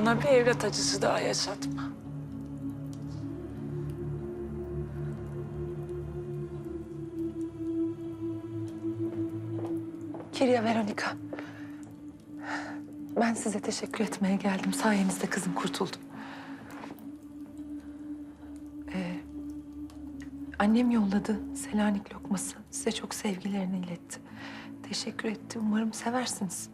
ona bir evlat acısı daha yaşatma. Kirya Veronika. Ben size teşekkür etmeye geldim. Sayenizde kızım kurtuldu. Ee, annem yolladı Selanik lokması. Size çok sevgilerini iletti. Teşekkür etti. Umarım seversiniz.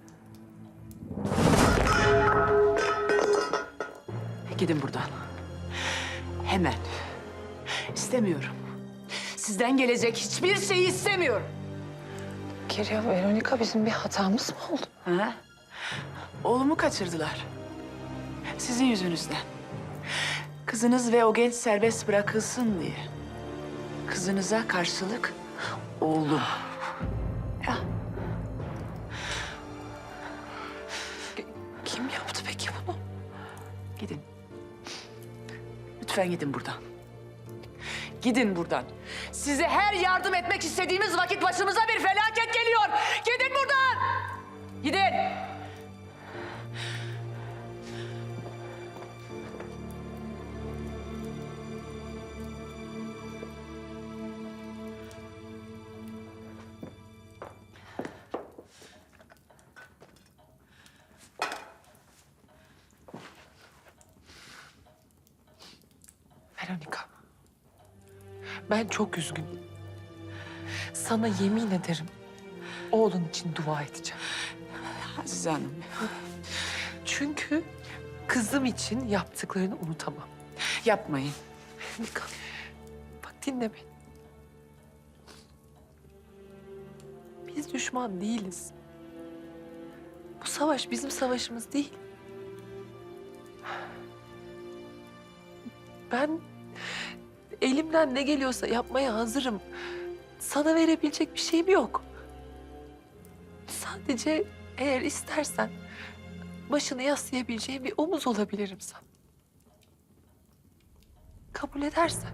Gidin buradan. Hemen. İstemiyorum. Sizden gelecek hiçbir şeyi istemiyorum. Kirya Veronika bizim bir hatamız mı oldu? Ha? Oğlumu kaçırdılar. Sizin yüzünüzden. Kızınız ve o genç serbest bırakılsın diye. Kızınıza karşılık oğlum. Ya Kim yaptı peki bunu? gidin. Lütfen gidin buradan. Gidin buradan. Size her yardım etmek istediğimiz vakit başımıza bir felaket geliyor. Gidin buradan. Veronika. Ben çok üzgünüm. Sana yemin ederim oğlun için dua edeceğim. Azize Hanım. Çünkü kızım için yaptıklarını unutamam. Yapmayın. Veronika, bak dinle beni. Biz düşman değiliz. Bu savaş bizim savaşımız değil. Ben elimden ne geliyorsa yapmaya hazırım. Sana verebilecek bir şeyim yok. Sadece eğer istersen başını yaslayabileceğim bir omuz olabilirim sana. Kabul edersen.